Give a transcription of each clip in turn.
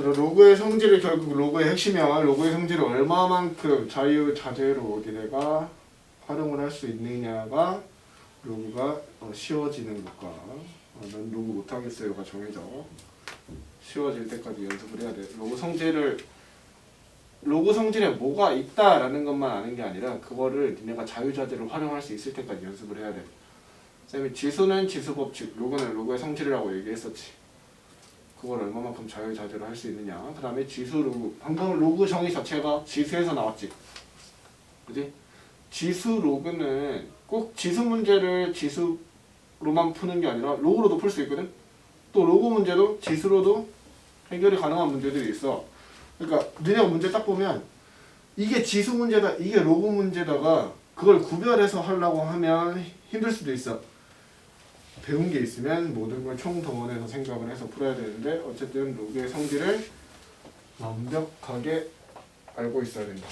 그래서 로그의 성질이 결국 로그의 핵심이야. 로그의 성질을 얼마만큼 자유자재로 니네가 활용을 할 수 있느냐가 로그가 어, 쉬워지는 것과 어, 난 로그 못하겠어요가 정해져. 쉬워질 때까지 연습을 해야 돼. 로그 성질을 로그 성질에 뭐가 있다라는 것만 아는 게 아니라 그거를 니네가 자유자재로 활용할 수 있을 때까지 연습을 해야 돼. 쌤이 지수는 지수 법칙, 로그는 로그의 성질이라고 얘기했었지. 그걸 얼마만큼 자유자재로 할 수 있느냐. 그 다음에 지수 로그. 방금 로그 정의 자체가 지수에서 나왔지. 그지? 지수 로그는 꼭 지수 문제를 지수로만 푸는 게 아니라 로그로도 풀 수 있거든. 또 로그 문제도 지수로도 해결이 가능한 문제들이 있어. 그러니까 너네가 문제 딱 보면 이게 지수 문제다, 이게 로그 문제다가 그걸 구별해서 하려고 하면 힘들 수도 있어. 배운 게 있으면 모든 걸 총동원해서 생각을 해서 풀어야 되는데 어쨌든 로그의 성질을 완벽하게 알고 있어야 된다.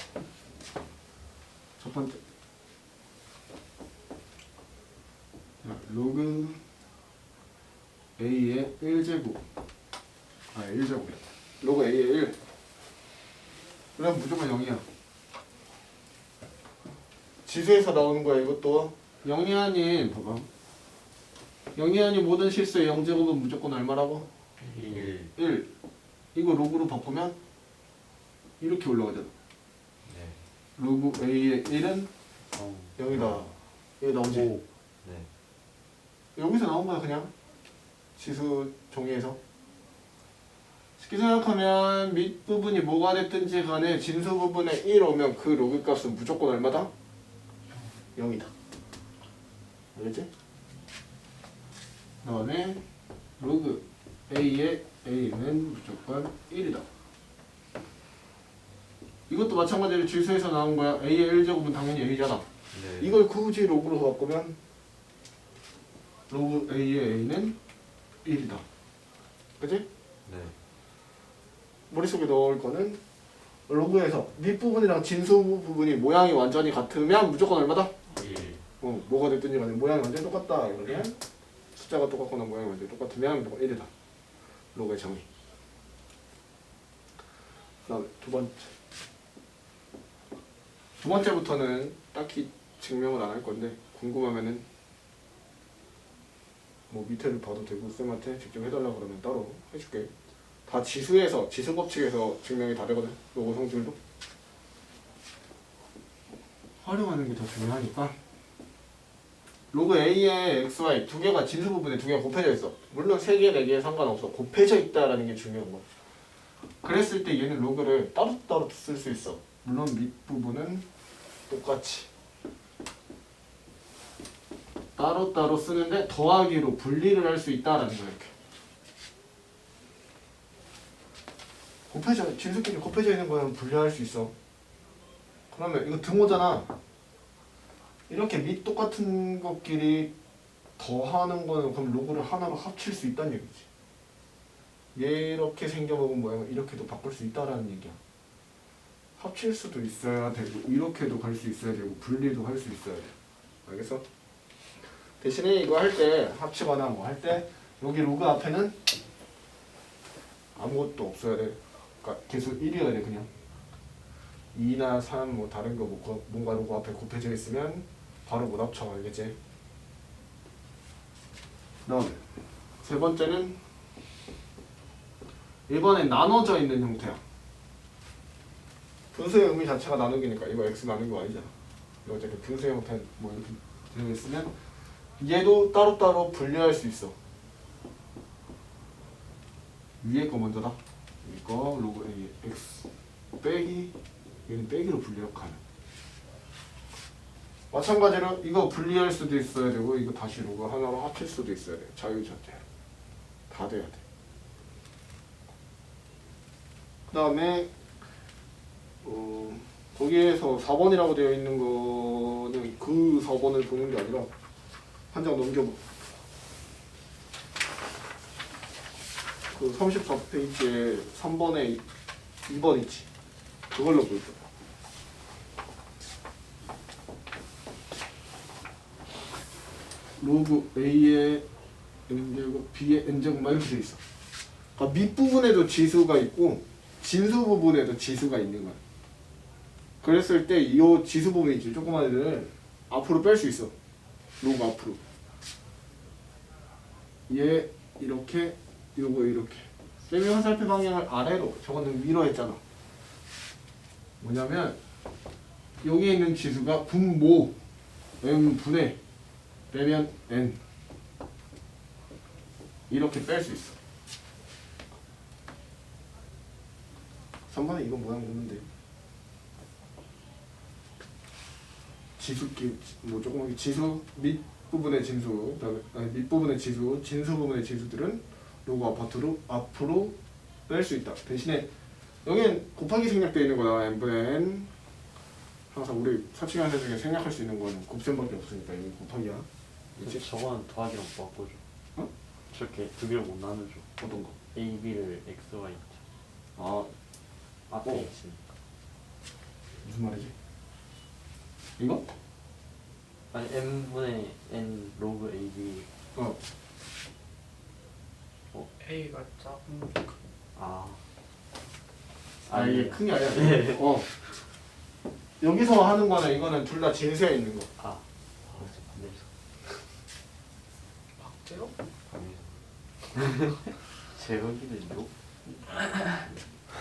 첫 번째. 자, 로그 A의 1제곱. 아, 1제곱. 로그 A의 1. 그럼 무조건 0이야. 지수에서 나오는 거야, 이것도. 0이 아닌, 봐봐. 0이 아닌 모든 실수의 0제곱은 무조건 얼마라고? 1. 1. 이거 로그로 바꾸면 이렇게 올라가잖아. 네. 로그 A의 1은 어. 0이다. 이게 나오지? 오. 네. 여기서 나온 거야 그냥 지수 종이에서 쉽게 생각하면 밑부분이 뭐가 됐든지 간에 진수 부분에 1 오면 그 로그 값은 무조건 얼마다? 0이다 알겠지? 그 다음에 로그 A의 A는 무조건 1이다 이것도 마찬가지로 지수에서 나온 거야 A의 1제곱은 당연히 A잖아 네. 이걸 굳이 로그로 바꾸면 로그 A의 A는 1이다. 그지? 네. 머릿속에 넣을 거는 로그에서 밑부분이랑 진수 부분이 모양이 완전히 같으면 무조건 얼마다? 1. 어, 뭐가 됐든지 간에 모양이 완전히 똑같다. 이러면 숫자가 똑같거나 모양이 완전히 똑같으면 무조건 1이다. 로그의 정의. 그 다음에 두 번째. 두 번째부터는 딱히 증명을 안 할 건데 궁금하면은 뭐 밑에를 봐도 되고 쌤한테 직접 해달라 그러면 따로 해줄게. 다 지수에서 지수 법칙에서 증명이 다 되거든. 로그 성질도 활용하는 게 더 중요하니까. 로그 A의 XY 두 개가 진수 부분에 두 개가 곱해져 있어. 물론 세 개, 네 개에 상관없어. 곱해져 있다라는 게 중요한 거. 그랬을 때 얘는 로그를 따로따로 쓸 수 있어. 물론 밑부분은 똑같이. 따로따로 쓰는데 더하기로 분리를 할 수 있다라는 거야 이렇게. 곱해져 진수끼리 곱해져 있는 거는 분리할 수 있어. 그러면 이거 등호잖아. 이렇게 밑 똑같은 것끼리 더하는 거는 그럼 로그를 하나로 합칠 수 있다는 얘기지. 이렇게 생겨먹은 모양을 이렇게도 바꿀 수 있다라는 얘기야. 합칠 수도 있어야 되고 이렇게도 갈 수 있어야 되고 분리도 할 수 있어야 돼. 알겠어? 대신에 이거 할 때 합치거나 뭐 할 때 여기 로그 앞에는 아무것도 없어야 돼. 그러니까 계속 1이어야 돼 그냥. 2나 3 뭐 다른 거 뭐, 뭔가 로그 앞에 곱해져 있으면 바로 못 합쳐 알겠지? 그다음에 세 번째는 이번엔 나눠져 있는 형태야. 분수의 의미 자체가 나누기니까 이거 x 나눈 거 아니잖아. 이거 어차피 분수의 형태 뭐 이렇게 되어 있으면 얘도 따로따로 분리할 수 있어. 위에 거 먼저다. 이거 로그 A x 빼기 얘는 빼기로 분리하면 마찬가지로 이거 분리할 수도 있어야 되고 이거 다시 로그 하나로 합칠 수도 있어야 돼. 자유자재. 다 돼야 돼. 그 다음에 어, 거기에서 4번이라고 되어 있는 거는 그 4번을 보는 게 아니라 한 장 넘겨봐. 그 34페이지에 3번에 2번 있지. 그걸로 볼 거야. 로그 A의 N제곱 B의 N제곱 막 이렇게 돼 있어. 그러니까 밑부분에도 지수가 있고 진수 부분에도 지수가 있는 거야. 그랬을 때 이 지수 부분이 있지 조그만 애들을 앞으로 뺄 수 있어. 로그 앞으로. 얘 이렇게 요거 이렇게. 쌤이 화살표 방향을 아래로 저거는 위로 했잖아. 뭐냐면 여기 있는 지수가 분모 n 분의 빼면 n 이렇게 뺄 수 있어. 3번에 이거 모양 없는데 지수끼 뭐 조금 지수 밑 부분의 진수 그다음에 밑 부분의 지수 진수 부분의 지수들은 로고 아파트로 앞으로 뺄 수 있다. 대신에 여기는 곱하기 생략되어 있는 거다. n분의 n 항상 우리 사칭하는 중에 생략할 수 있는 거는 곱셈밖에 없으니까 여기 곱하기야. 근데 저거는 더하기랑 바꿔줘. 어? 저렇게 두 개를 못 나누죠. 어떤 거? A, B를 X, Y 아 앞에 어. 있으니까. 무슨 말이지? 이거? 아니 M 분의 N 로그 A, B. 어 A가 작은 아. 아 이게 큰 게 아니야. 네. 어. 여기서 하는 거는 이거는 둘 다 진수에 있는 거. 아. 아, 반대에서. 박재호? 제거기는 요?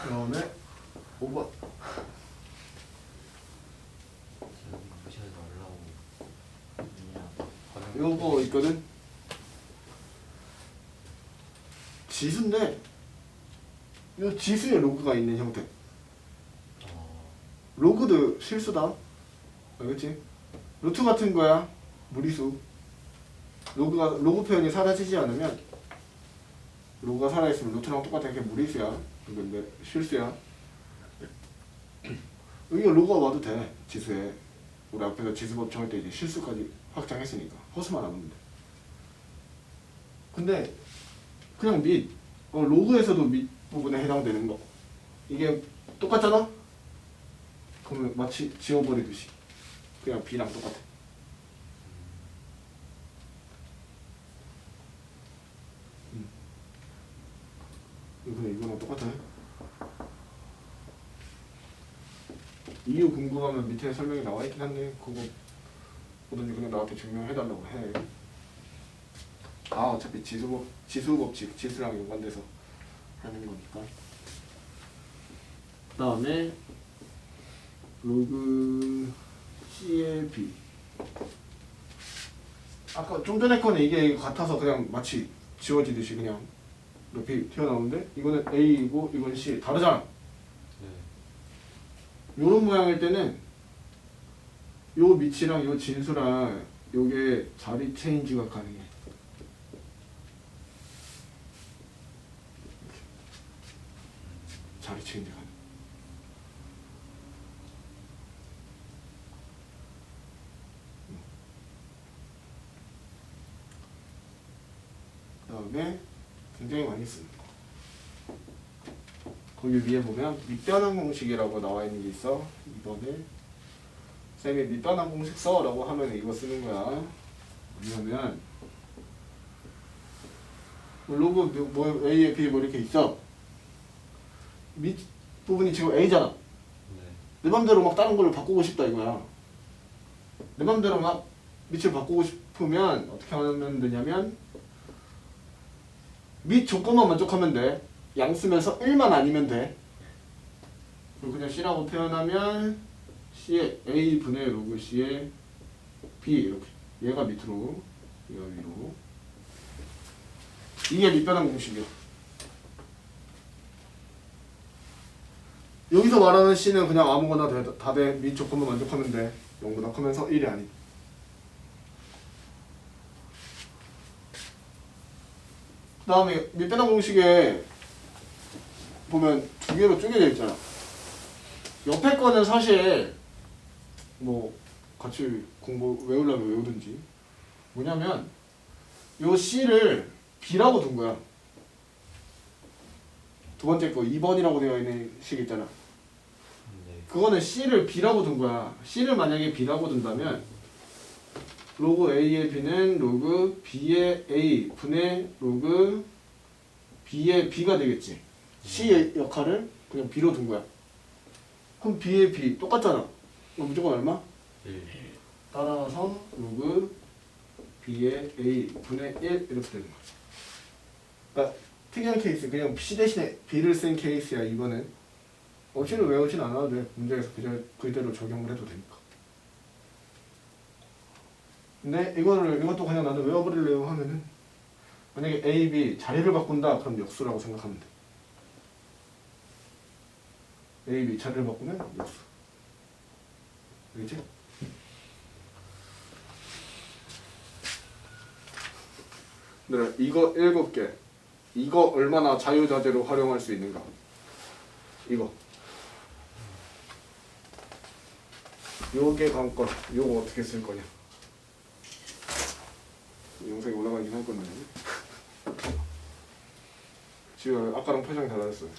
그다음에 5번. 무시하지 말라고. 그냥 요거 있거든. 지수인데 요 지수에 로그가 있는 형태. 어. 로그도 실수다. 알겠지? 루트 같은 거야. 무리수. 로그가 로그 표현이 사라지지 않으면 로그가 살아 있으면 루트랑 똑같은 게 무리수야. 이건 내 실수야. 여기가 로그가 와도 돼. 지수에. 우리 앞에서 지수법 정할 때 이제 실수까지 확장했으니까 허수만 돼. 근데 그냥 밑 어, 로그에서도 밑 부분에 해당되는 거 이게 똑같잖아? 그러면 마치 지워버리듯이 그냥 B랑 똑같아. 이거는 이거랑 똑같아. 이유 궁금하면 밑에 설명이 나와 있긴 한데 그거 보든지 그냥 나한테 증명해달라고 해. 아 어차피 지수법 지수 법칙 지수랑 연관돼서 하는 거니까. 그다음에 로그 C의 B. 아까 좀 전에 거는 이게 같아서 그냥 마치 지워지듯이 그냥 이렇게 튀어나오는데 이거는 A이고 이건 C 다르잖아. 네. 요런 모양일 때는 요 밑이랑 요 진수랑 요게 자리 체인지가 가능해. 자리 체인지 가능. 그 다음에 굉장히 많이 쓰는 거. 거기 위에 보면 밑변환 공식이라고 나와 있는 게 있어. 이번에 쌤이 밑변환 공식 써라고 하면 이거 쓰는 거야. 왜냐면 로그 뭐 A에 B 뭐 이렇게 있어. 밑 부분이 지금 A잖아. 네. 내 맘대로 막 다른 걸로 바꾸고 싶다 이거야. 내 맘대로 막 밑을 바꾸고 싶으면 어떻게 하면 되냐면 밑 조건만 만족하면 돼. 양 쓰면서 1만 아니면 돼. 그리고 그냥 C라고 표현하면 C의 A 분의 로그 C의 B 이렇게. 얘가 밑으로, 얘가 위로. 이게 밑변환 공식이야. 여기서 말하는 C는 그냥 아무거나 돼, 다 돼. 밑 조건만 만족하면 돼. 0보다 크면서 1이 아닌. 그 다음에 밑변환 공식에 보면 두 개로 쪼개져 있잖아. 옆에 거는 사실 뭐 같이 공부 외우려면 외우든지 뭐냐면 요 C를 B라고 둔 거야. 두 번째 거 2번이라고 되어 있는 식 있잖아. 네. 그거는 C를 B라고 둔 거야. C를 만약에 B라고 둔다면 로그 A의 B는 로그 B의 A 분의 로그 B의 B가 되겠지. C의 역할을 그냥 B로 둔 거야. 그럼 B의 B 똑같잖아. 그럼 무조건 얼마? 1 따라서 로그 B의 A 분의 1 이렇게 되는 거야. 그러니까 특이한 케이스 그냥 C 대신에 B를 쓴 케이스야 이거는. 어시를 외우진 않아도 돼. 문제에서 그대로, 그대로 적용을 해도 되니까. 근데 이거를 이것도 그냥 나는 외워버리려고 하면은 만약에 A, B 자리를 바꾼다 그럼 역수라고 생각하면 돼. A, B 자리를 바꾸면 역수. 알겠지? 얘들아 이거 일곱 개 이거 얼마나 자유자재로 활용할 수 있는가 이거 요게 관건 요거 어떻게 쓸 거냐 영상이 올라가긴 할 건데 지금 아까랑 표정이 달라졌어요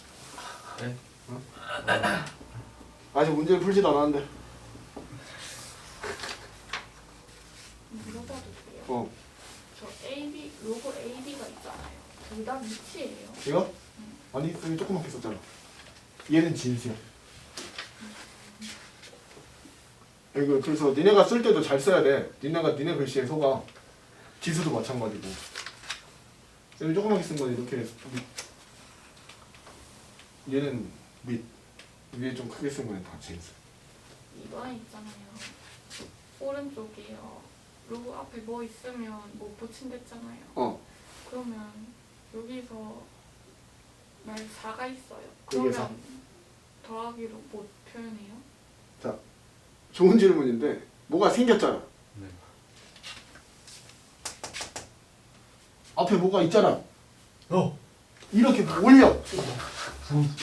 네? 어? 아직 문제를 풀지도 않았는데 물어봐도 돼요? 어 저 AB 로고 AB가 있잖아요. 둘다 밑이에요. 이거? 아니 여기 조그맣게 썼잖아 얘는 진수야 이거 그래서 니네가 쓸 때도 잘 써야 돼 니네가 니네 글씨에 속아 지수도 마찬가지고 여기 조그맣게 쓴 건 이렇게 밑 얘는 밑 위에 좀 크게 쓴 거는 다 진수 이번에 있잖아요. 오른쪽이요. 로고 앞에 뭐 있으면 뭐 붙인댔잖아요. 어 그러면 여기서 말 4가 있어요. 그게 그러면 사? 더하기로 못 표현해요? 좋은 질문인데 뭐가 생겼잖아 앞에 뭐가 있잖아. 어. 이렇게 올려.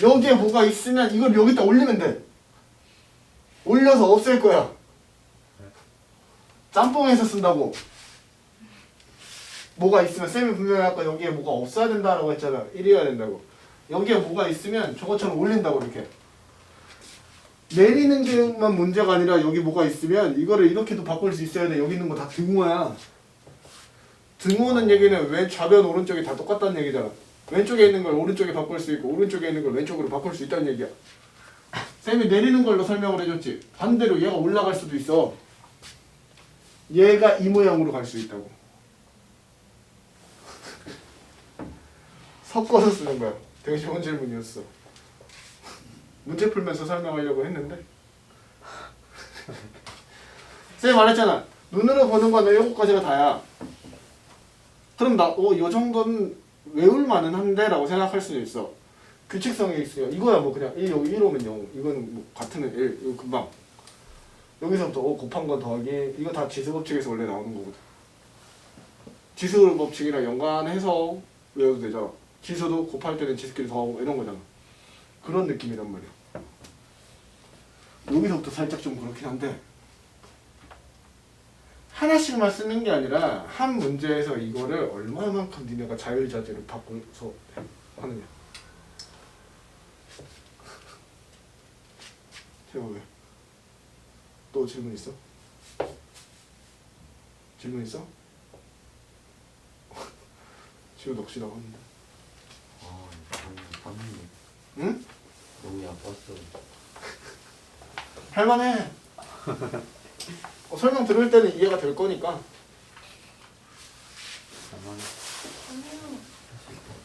여기에 뭐가 있으면 이걸 여기다 올리면 돼. 올려서 없앨 거야. 짬뽕에서 쓴다고. 뭐가 있으면 쌤이 분명히 아까? 여기에 뭐가 없어야 된다라고 했잖아. 1이어야 된다고. 여기에 뭐가 있으면 저것처럼 올린다고 이렇게. 내리는 게만 문제가 아니라 여기 뭐가 있으면 이거를 이렇게도 바꿀 수 있어야 돼. 여기 있는 거 다 등호야 등호는 얘기는 왼 좌변 오른쪽이 다 똑같다는 얘기잖아. 왼쪽에 있는 걸 오른쪽에 바꿀 수 있고 오른쪽에 있는 걸 왼쪽으로 바꿀 수 있다는 얘기야. 쌤이 내리는 걸로 설명을 해줬지. 반대로 얘가 올라갈 수도 있어. 얘가 이 모양으로 갈 수 있다고. 섞어서 쓰는 거야. 되게 좋은 질문이었어. 문제 풀면서 설명하려고 했는데. 쌤 말했잖아. 눈으로 보는 거는 요거까지가 다야 그럼 나, 어, 요 정도는 외울 만은 한데? 라고 생각할 수도 있어. 규칙성이 있으면, 이거야 뭐 그냥 1, 여기 1 오면 0, 이거는 뭐 같으면 1, 이거 금방. 여기서부터 어, 곱한 건 더하기, 이거 다 지수 법칙에서 원래 나오는 거거든. 지수 법칙이랑 연관해서 외워도 되잖아. 지수도 곱할 때는 지수끼리 더하고 이런 거잖아. 그런 느낌이란 말이야. 여기서부터 살짝 좀 그렇긴 한데, 하나씩만 쓰는 게 아니라 한 문제에서 이거를 얼마만큼 니네가 자율자재로 바꿔서 하느냐. 왜? 또 질문 있어? 질문 있어? 지금 넋이라고 하는데. 아 방금 응? 너무 아팠어 할만해. 어, 설명 들을 때는 이해가 될 거니까. 선생님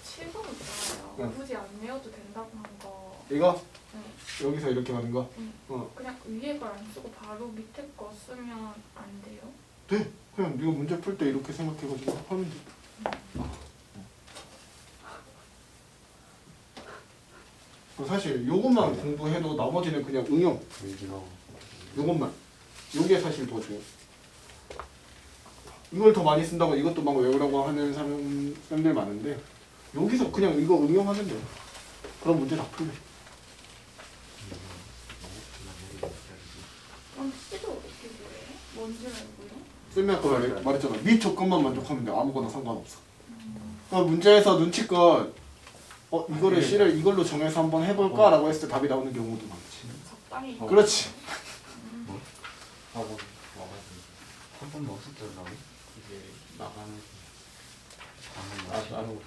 7번 있잖아요. 응. 굳이 안 외워도 된다고 한 거. 이거 네. 여기서 이렇게 가는 거. 응. 어. 그냥 위에 걸 안 쓰고 바로 밑에 거 쓰면 안 돼요? 돼. 그냥 네가 문제 풀 때 이렇게 생각해가지고 하면 돼. 어, 사실 요것만 공부해도 나머지는 그냥 응용. 요것만. 요게 사실 더 중요. 이걸 더 많이 쓴다고 이것도 막 외우라고 하는 사람 들 많은데 여기서 그냥 이거 응용하면 돼요. 그럼 문제 다 풀려. 그럼 C도 어떻게 구해요? 뭔지 알고요? 쌤이 아까 말, 말했잖아. 밑 조건만 만족하면 돼. 아무거나 상관없어. 그럼 문제에서 눈치껏 어 이거를 C를 이걸로 정해서 한번 해볼까라고 했을 때 답이 나오는 경우도 많지. 적당히. 어. 그렇지. 학원 와가지고 한 번만 없었더라고 이제 나가는 방금 아, 마시고.